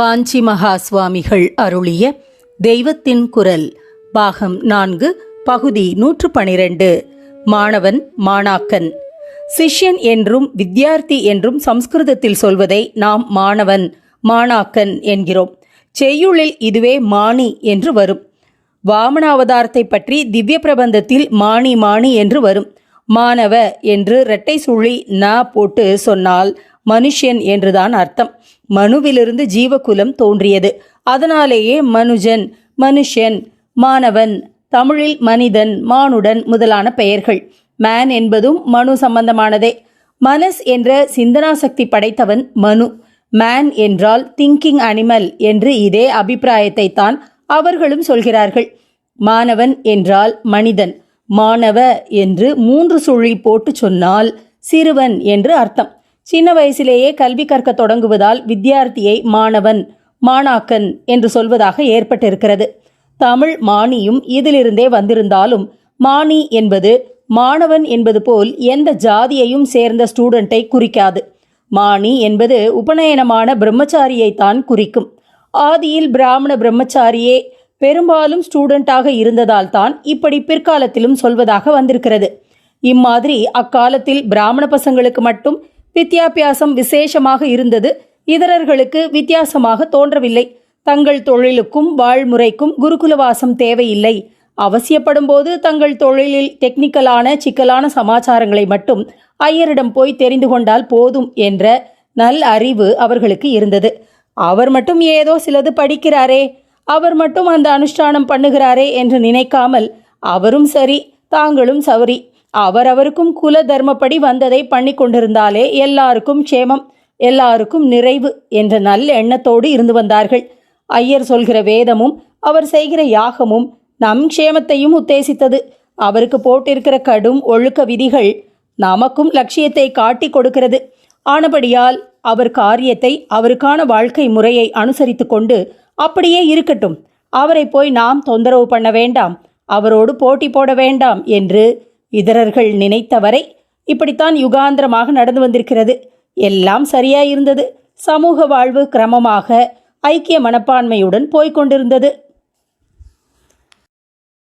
காஞ்சி மகா சுவாமிகள் அருளிய தெய்வத்தின் குரல் பாகம் நான்கு பகுதி நூற்று பனிரெண்டு. மாணவன் மாணாக்கன். சிஷ்யன் என்றும் வித்யார்த்தி என்றும் சம்ஸ்கிருதத்தில் சொல்வதை நாம் மாணவன் மாணாக்கன் என்கிறோம். செய்யுளில் இதுவே மாணி என்று வரும். வாமனாவதாரத்தை பற்றி திவ்ய பிரபந்தத்தில் மாணி மாணி என்று வரும். மாணவ என்று இரட்டை சுழி ந போட்டு சொன்னால் மனுஷன் என்றுதான் அர்த்தம். மனுவிலிருந்து ஜீவகுலம் தோன்றியது. அதனாலேயே மனுஜன் மனுஷன் மாணவன் தமிழில் மனிதன் மானுடன் முதலான பெயர்கள். மேன் என்பதும் மனு சம்பந்தமானதே. மனஸ் என்ற சிந்தனா சக்தி படைத்தவன் மனு. மேன் என்றால் திங்கிங் அனிமல் என்று இதே அபிப்பிராயத்தை தான் அவர்களும் சொல்கிறார்கள். மாணவன் என்றால் மனிதன். மாணவ என்று மூன்று சுழி போட்டு சொன்னால் சிறுவன் என்று அர்த்தம். சின்ன வயசிலேயே கல்வி கற்க தொடங்குவதால் வித்தியார்த்தியை மாணவன் மாணாக்கன் என்று சொல்வதாக ஏற்பட்டிருக்கிறது. தமிழ் மானியும் இதிலிருந்தே வந்திருந்தாலும் மானி என்பது மாணவன் என்பது போல் எந்த ஜாதியையும் சேர்ந்த ஸ்டூடெண்ட்டை குறிக்காது. மானி என்பது உபநயனமான பிரம்மச்சாரியை தான் குறிக்கும். ஆதியில் பிராமண பிரம்மச்சாரியே பெரும்பாலும் ஸ்டூடெண்டாக இருந்ததால் தான் இப்படி பிற்காலத்திலும் சொல்வதாக வந்திருக்கிறது. இம்மாதிரி அக்காலத்தில் பிராமண பசங்களுக்கு மட்டும் வித்தியாபியாசம் விசேஷமாக இருந்தது. இதரர்களுக்கு வித்தியாசமாக தோன்றவில்லை. தங்கள் தொழிலுக்கும் வாழ்முறைக்கும் குருகுலவாசம் தேவையில்லை. அவசியப்படும் போது தங்கள் தொழிலில் டெக்னிக்கலான சிக்கலான சமாச்சாரங்களை மட்டும் ஐயரிடம் போய் தெரிந்து கொண்டால் போதும் என்ற நல் அறிவு அவர்களுக்கு இருந்தது. அவர் மட்டும் ஏதோ சிலது படிக்கிறாரே அவர் மட்டும் அந்த அனுஷ்டானம் பண்ணுகிறாரே என்று நினைக்காமல் அவரும் சரி தாங்களும் சௌரி அவரவருக்கும் குல தர்மப்படி வந்ததை பண்ணி கொண்டிருந்தாலே எல்லாருக்கும் க்ஷேமம் எல்லாருக்கும் நிறைவு என்ற நல்ல எண்ணத்தோடு இருந்து வந்தார்கள். ஐயர் சொல்கிற வேதமும் அவர் செய்கிற யாகமும் நம் க்ஷேமத்தையும் உத்தேசித்தது. அவருக்கு போட்டிருக்கிற கடும் ஒழுக்க விதிகள் நமக்கும் லட்சியத்தை காட்டி கொடுக்கிறது. ஆனபடியால் அவர் காரியத்தை அவருக்கான வாழ்க்கை முறையை அனுசரித்து கொண்டு அப்படியே இருக்கட்டும். அவரை போய் நாம் தொந்தரவு பண்ண வேண்டாம். அவரோடு போட்டி போட வேண்டாம் என்று இதரர்கள் நினைத்தவரை இப்படித்தான் யுகாந்திரமாக நடந்து வந்திருக்கிறது. எல்லாம் சரியாயிருந்தது. சமூக வாழ்வு கிரமமாக ஐக்கிய மனப்பான்மையுடன் போய்க் கொண்டிருந்தது.